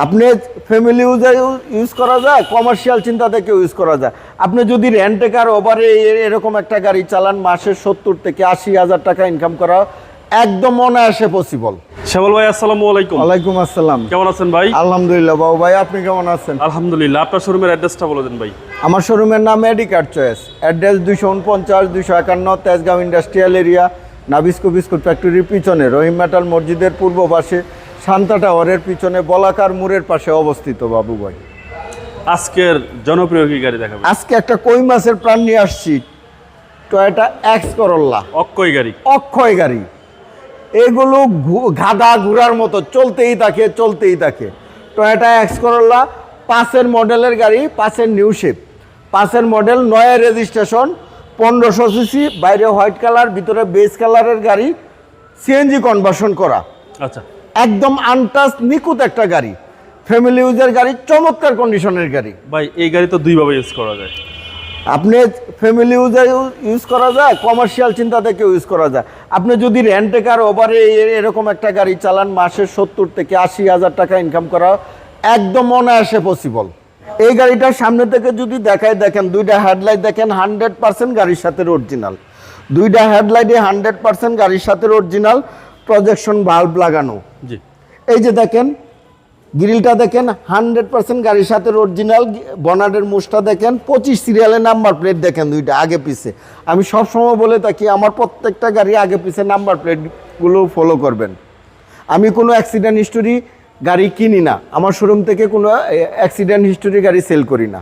আপনি family ইউজে use করা যায় কমার্শিয়াল চিন্তা থেকে ইউজ করা যায়। আপনি যদি রেন্টে কার ওভারে এরকম একটা গাড়ি চালান মাসে সত্তর থেকে আশি হাজার টাকা ইনকাম করা একদম অনায়াসে পসিবল শ্যামল ভাই আসসালামু আলাইকুম। ওয়ালাইকুম আসসালাম। কেমন আছেন ভাই? আলহামদুলিল্লাহ বাবু ভাই আপনি কেমন আছেন? আলহামদুলিল্লাহ আপনার শোরুমের অ্যাড্রেসটা বলে দেন ভাই। আমার শোরুমের নাম মেডিকার চয়েস অ্যাড্রেস দুইশো উনপঞ্চাশ দুইশো একান্ন Tejgaon industrial area Nabisco biscuit ফ্যাক্টরির পিছনে রহিম মেটাল মসজিদের পূর্ব পাশে। শান্তা টাওয়ারের পিছনে বলাকার মুরের পাশে অবস্থিত বাবু ভাই। আজকের জনপ্রিয় কি গাড়ি দেখাবেন আজকে একটা কই মাছের প্রাণ নিয়ে আসছি টয়োটা এক্স করল্লা অক্ষয় গাড়ি। অক্ষয় গাড়ি। এগুলো ঘু- গাধা ঘোড়ার মতো চলতেই থাকে চলতেই থাকে। টয়োটা এক্স করল্লা পাঁচের মডেলের গাড়ি পাঁচের নিউ শেপ পাঁচের মডেল নয় রেজিস্ট্রেশন পনেরোশো সিসি বাইরে হোয়াইট কালার ভিতরে বেস কালারের গাড়ি সিএনজি কনভার্সন করা। আচ্ছা। একদম আনটাচ নিখুঁত একটা গাড়ি। ফ্যামিলি ইউজের গাড়ি চমৎকার কন্ডিশনের গাড়ি। ভাই এই গাড়ি তো দুইভাবে ইউজ করা যায়। আপনি ফ্যামিলি ইউজে ইউজ করা যায় কমার্শিয়াল চিন্তা থেকে ইউজ করা যায়। আপনি যদি রেন্টে কার ওভারে এরকম একটা গাড়ি চালান মাসে সত্তর থেকে আশি হাজার টাকা ইনকাম করা একদম অনায়াসে পসিবল এই গাড়িটার সামনে থেকে যদি দেখায় দেখেন দুইটা হেডলাইট দেখেন হান্ড্রেড পার্সেন্ট গাড়ির সাথে অরিজিনাল দুইটা হেডলাইটে হান্ড্রেড পার্সেন্ট গাড়ির সাথে অরিজিনাল প্রজেকশন বাল্ব লাগানো। জি। এই যে দেখেন গ্রিলটা দেখেন হান্ড্রেড পার্সেন্ট গাড়ির সাথে অরিজিনাল বনারের মুসটা দেখেন পঁচিশ সিরিয়ালের নাম্বার প্লেট দেখেন দুইটা আগে পিছে। আমি সব সময় বলে থাকি আমার প্রত্যেকটা গাড়ি আগে পিছে নাম্বার প্লেটগুলো ফলো করবেন। আমি কোনো অ্যাক্সিডেন্ট হিস্টোরি গাড়ি কিনি না। আমার শোরুম থেকে কোনো অ্যাক্সিডেন্ট হিস্টোরি গাড়ি সেল করি না।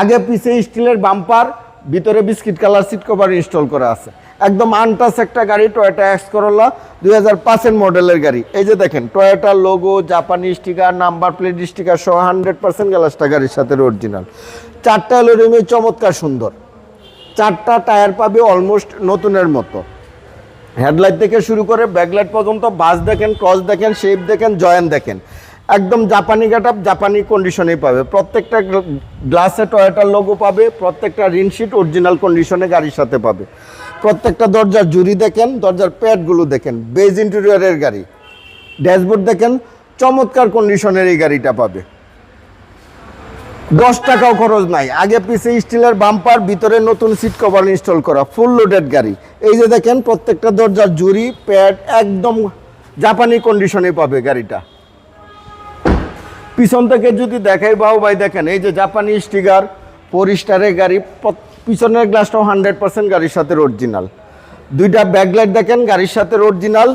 আগে পিছে স্টিলের বাম্পার ভিতরে biscuit colour seat cover install করা আছে। একদম আনটাস একটা গাড়ি টয়োটা এক্স করোলা দুই হাজার পাঁচের মডেলের গাড়ি। এই যে দেখেন টয়োটার লোগো জাপানি স্টিকার নাম্বার প্লেট স্টিকার সহ হান্ড্রেড পার্সেন্ট গ্যালাসটা গাড়ির সাথে অরিজিনাল চারটা অ্যালোরিমে চমৎকার সুন্দর। চারটা টায়ার পাবে অলমোস্ট নতুনের মতো। হেডলাইট থেকে শুরু করে ব্যাকলাইট পর্যন্ত বাস দেখেন ক্রস দেখেন শেপ দেখেন, জয়েন দেখেন। একদম জাপানি গেট আপ জাপানি কন্ডিশনেই পাবে। প্রত্যেকটা গ্লাসে টয়োটার লোগো পাবে, প্রত্যেকটা রিনশিট অরিজিনাল কন্ডিশনে গাড়ির সাথে পাবে। প্রত্যেকটা দরজার জুরি দেখেন, দরজার প্যাডগুলো দেখেন বেজ ইন্টেরিয়রের গাড়ি। ড্যাশবোর্ড দেখেন, চমৎকার কন্ডিশনের এই গাড়িটা পাবে। দশ টাকাও খরচ নাই। আগে পিছে স্টিলের বাম্পার, ভিতরে নতুন সিট কভার ইনস্টল করা ফুল লোডেড গাড়ি। এই যে দেখেন, প্রত্যেকটা দরজার জুরি প্যাড একদম জাপানি কন্ডিশনে পাবে গাড়িটা। পিছন থেকে যদি দেখাই বাবু ভাই দেখেন, এই যে জাপানি স্টিকার ফোর গাড়ি পিছনের গ্লাসটাও হান্ড্রেড পার্সেন্ট গাড়ির সাথে অরিজিনাল দুইটা ব্যাকলাইট দেখেন, গাড়ির সাথে অরিজিনাল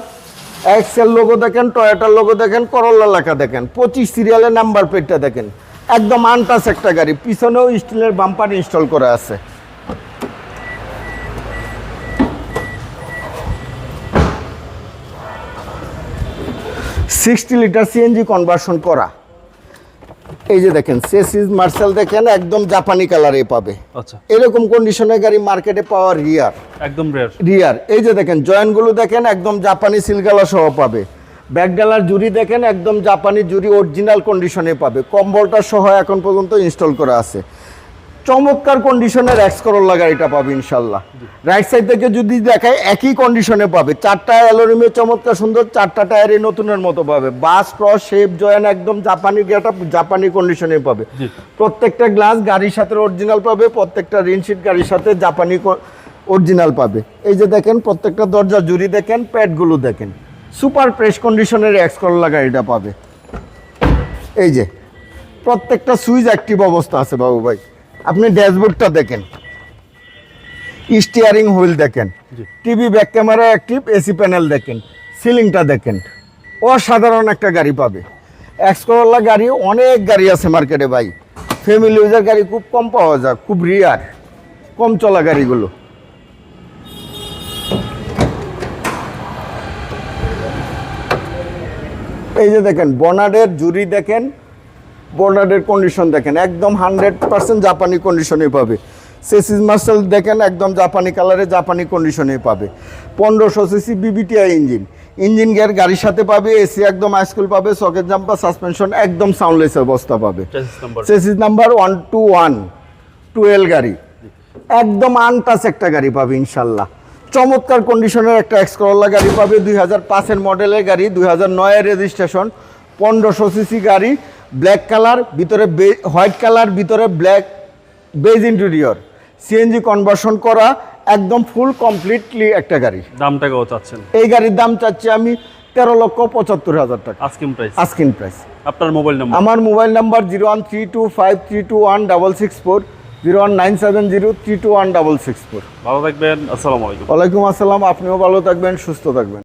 এক্সেল লোগো দেখেন টয়োটার লোগো দেখেন করল্লা লেখা দেখেন। পঁচিশ সিরিয়ালের নাম্বার প্লেটটা দেখেন। একদম আনটাস একটা গাড়ি, পিছনেও স্টিলের বাম্পার ইনস্টল করা আছে। সিক্সটি লিটার সিএনজি কনভার্সন করা। এই যে দেখেন সেসিস মার্সেল দেখেন একদম জাপানি কালারে পাবে। আচ্ছা। এরকম কন্ডিশনের গাড়ি মার্কেটে পাওয়ার রিয়ার একদম রেয়ার রিয়ার এই যে দেখেন জয়েন্টগুলো দেখেন একদম জাপানি সিলগালা সহ পাবে। ব্যাকডালার জুরি দেখেন একদম জাপানি জুরি অরিজিনাল কন্ডিশনে পাবে। কম্বলটা সহ এখন পর্যন্ত ইনস্টল করা আছে। চমৎকার কন্ডিশনের এক্স করোলা গাড়িটা পাবে ইনশাল্লাহ। রাইট সাইড থেকে যদি দেখায় একই কন্ডিশনে পাবে। চারটা অ্যালোরিমে চমৎকার সুন্দর চারটা টায়ারে নতুনের মতো পাবে। বাস ক্রস শেপ জয়েন একদম জাপানি গেটা জাপানি কন্ডিশনে পাবে। প্রত্যেকটা গ্লাস গাড়ির সাথে অরিজিনাল পাবে প্রত্যেকটা রিনশিট গাড়ির সাথে জাপানি অরিজিনাল পাবে। এই যে দেখেন প্রত্যেকটা দরজা জুড়ি দেখেন প্যাডগুলো দেখেন। সুপার প্রেস কন্ডিশনের এক্স করলা গাড়িটা পাবে। এই যে প্রত্যেকটা সুইচ অ্যাক্টিভ অবস্থা আছে বাবু ভাই। আপনি ড্যাশবোর্ডটা দেখেন। স্টিয়ারিং হুইল দেখেন। TV back camera active AC panel দেখেন। সিলিংটা দেখেন। অসাধারণ একটা গাড়ি পাবে। এক্সকোরোলা গাড়ি অনেক গাড়ি আছে মার্কেটে ভাই। ফ্যামিলি ইউজার গাড়ি খুব কম পাওয়া যায় খুব রিয়ার কম চলা গাড়িগুলো। এই যে দেখেন বনাডের জুরি দেখেন। বর্ডারের কন্ডিশন দেখেন একদম হান্ড্রেড পার্সেন্ট জাপানি কন্ডিশনে পাবে। সেসিস মার্শাল দেখেন একদম জাপানি কালারে জাপানি কন্ডিশনে পাবে। পনেরোশো CC VVTI engine engine gear গাড়ির সাথে পাবে এসি একদম হাইস্কুল পাবে সকেট জাম্পার সাসপেনশন একদম সাউন্ডলেস অবস্থা পাবে। Chassis number one two one twelve গাড়ি। একদম আনটাচ একটা গাড়ি পাবে ইনশাল্লাহ। চমৎকার কন্ডিশনের একটা এক্সকরোলা গাড়ি পাবে দুই হাজার পাঁচের মডেলের গাড়ি দুই হাজার নয়ের রেজিস্ট্রেশন পনেরোশো সিসি গাড়ি ব্ল্যাক কালার ভিতরে হোয়াইট কালার ভিতরে black beige interior CNG conversion করা একদম ফুল কমপ্লিটলি একটা গাড়ি। দামটা কত চাচ্ছেন? এই গাড়ির দাম চাচ্ছি আমি তেরো লক্ষ পঁচাত্তর হাজার টাকা। আস্কিং প্রাইস আস্কিন প্রাইস আপনার মোবাইল নাম্বার আমার mobile number zero one three two five three two one double six four zero one nine seven zero three two one double six four ভালো থাকবেন আসসালামু আলাইকুম। ওয়ালাইকুম আসসালাম আপনিও ভালো থাকবেন সুস্থ থাকবেন।